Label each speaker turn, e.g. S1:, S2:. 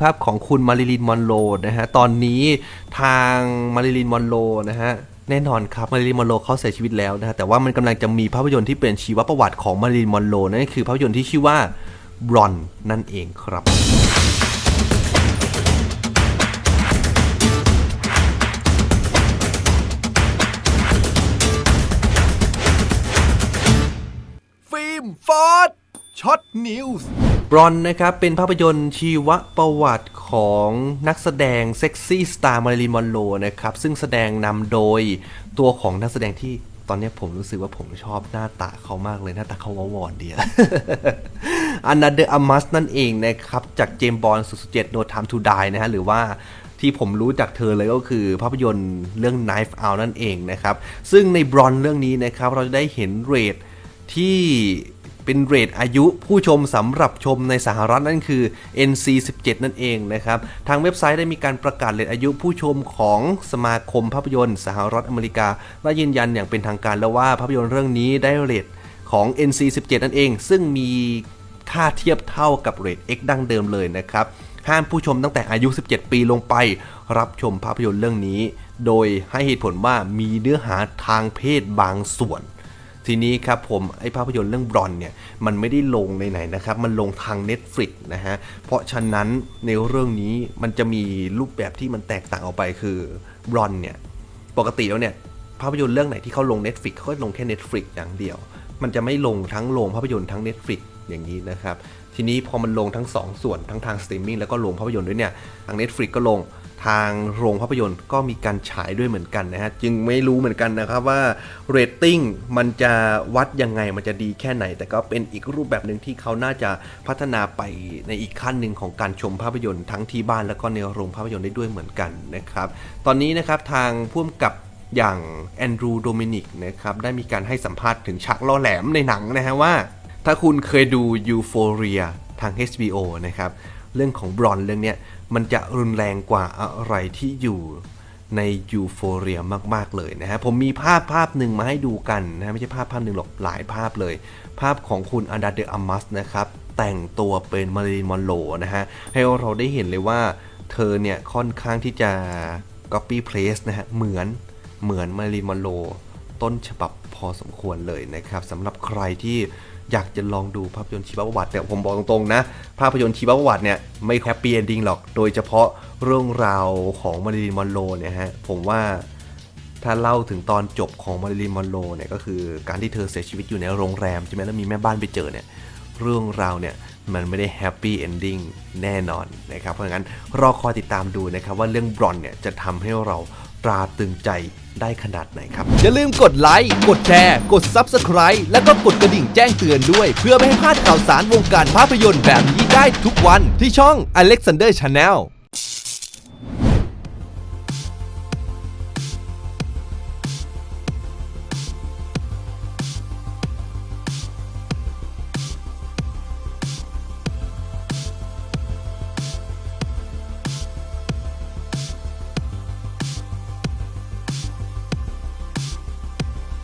S1: ภาพของคุณมาริลินมอนโรนะฮะ ตอนนี้ทางมาริลินมอนโรนะฮะ แน่นอนครับมาริลินมอนโรเขาเสียชีวิตแล้วนะฮะ แต่ว่ามันกำลังจะมีภาพยนตร์ที่เป็นชีวประวัติของมาริลินมอนโรนั่นคือภาพยนตร์ที่ชื่อว่าบรอนนั่นเองครับ
S2: ช็อตนิวส์
S1: บรอนนะครับ เป็นภาพยนตร์ชีวประวัติของนักแสดงเซ็กซี่สตาร์มาริลีมอนโรนะครับ ซึ่งแสดงนำโดยตัวของนักแสดงที่ตอนนี้ผมรู้สึกว่าผมชอบหน้าตาเขามากเลยหน้าตาเขาวาวอนเดียอันนาเดอร์อามัสนั่นเองนะครับ จากเจมส์บอล007 No Time to Die นะฮะ หรือว่าที่ผมรู้จากเธอเลยก็คือภาพยนตร์เรื่อง Knife Out นั่นเองนะครับ ซึ่งในบรอนเรื่องนี้นะครับ เราจะได้เห็นเรทที่ เป็นเรทอายุผู้ชมสำหรับชมในสหรัฐนั่นคือ NC 17 นั่นเองนะครับ ทางเว็บไซต์ได้มีการประกาศเรทอายุผู้ชมของสมาคมภาพยนตร์ สหรัฐอเมริกา และยืนยันอย่างเป็นทางการแล้วว่าภาพยนตร์เรื่องนี้ได้เรทของ NC 17 นั่นเอง ซึ่งมีค่าเทียบเท่ากับเรท X ดั้งเดิมเลยนะครับ ห้ามผู้ชมตั้งแต่อายุ 17 ปีลงไป รับชมภาพยนตร์เรื่องนี้ โดยให้เหตุผลว่ามีเนื้อหาทางเพศบางส่วน ทีนี้ครับผมไอภาพยนตร์เรื่องบรอนเนี่ยมันไม่ได้ลงในไหนนะครับ มันลงทาง Netflix นะฮะ เพราะฉะนั้นในเรื่องนี้มันจะมีรูปแบบที่มันแตกต่างออกไปคือบรอนเนี่ยปกติแล้วเนี่ยภาพยนตร์เรื่องไหนที่เขาลง Netflix เขาก็ลงแค่ Netflix อย่างเดียว มันจะไม่ลงทั้งโรงภาพยนตร์ทั้ง Netflix อย่างนี้นะครับ ทีนี้พอมันลงทั้ง 2 ส่วนทั้งทางสตรีมมิ่งแล้วก็โรงภาพยนตร์ด้วยเนี่ยทาง Netflix ก็ลง ทางโรงภาพยนตร์ก็มีการฉายด้วยเหมือนกันนะฮะ จึงไม่รู้เหมือนกันนะครับว่าเรตติ้งมันจะวัดยังไงมันจะดีแค่ไหน แต่ก็เป็นอีกรูปแบบหนึ่งที่เขาน่าจะพัฒนาไปในอีกขั้นหนึ่งของการชมภาพยนตร์ทั้งที่บ้านแล้วก็ในโรงภาพยนตร์ได้ด้วยเหมือนกันนะครับ ตอนนี้นะครับทางผู้กำกับอย่างแอนดรูโดมินิกนะครับได้มีการให้สัมภาษณ์ถึงฉากล่อแหลมในหนังนะฮะว่า ถ้าคุณเคยดู Euphoria ทาง HBO นะครับเรื่องของบรอนเรื่องเนี้ย มันจะรุนแรงกว่าอะไรที่อยู่ใน Euphoria มาก ๆ เลยนะฮะ ผมมีภาพภาพหนึ่งมาให้ดูกันนะฮะไม่ใช่ภาพภาพหนึ่งหรอกหลายภาพเลย ภาพของคุณอันดาเดออามัสนะครับ แต่งตัวเป็นมาริลีนมอนโรนะฮะ ให้เราได้เห็นเลยว่าเธอเนี่ยค่อนข้างที่จะ copy paste นะฮะ เหมือนเหมือนมารีมอนโลต้นฉบับพอสมควรเลยนะครับสำหรับใครที่ อยากจะลองดูภาพยนตร์ชีวประวัติแต่ผมบอกตรงๆนะ ภาพยนตร์ชีวประวัติเนี่ยไม่แฮปปี้เอนดิ้งหรอก โดยเฉพาะเรื่องราวของมาริลีมอนโลเนี่ยฮะผมว่าถ้าเล่าถึงตอนจบของมาริลีมอนโลเนี่ยก็คือการที่เธอเสียชีวิตอยู่ในโรงแรมใช่ไหมแล้วมีแม่บ้านไปเจอเนี่ยเรื่องราวเนี่ยมันไม่ได้แฮปปี้เอนดิ้งแน่นอนนะครับเพราะงั้นรอคอยติดตามดูนะครับว่าเรื่องบรอนเนี่ยจะทำให้เรา ตราตึงใจได้ขนาดไหนครับ
S2: อย่าลืมกดไลค์ กดแชร์ กด Subscribe แล้วก็กดกระดิ่งแจ้งเตือนด้วย เพื่อไม่ให้พลาดข่าวสารวงการภาพยนตร์แบบนี้ได้ทุกวันที่ช่อง Alexander Channel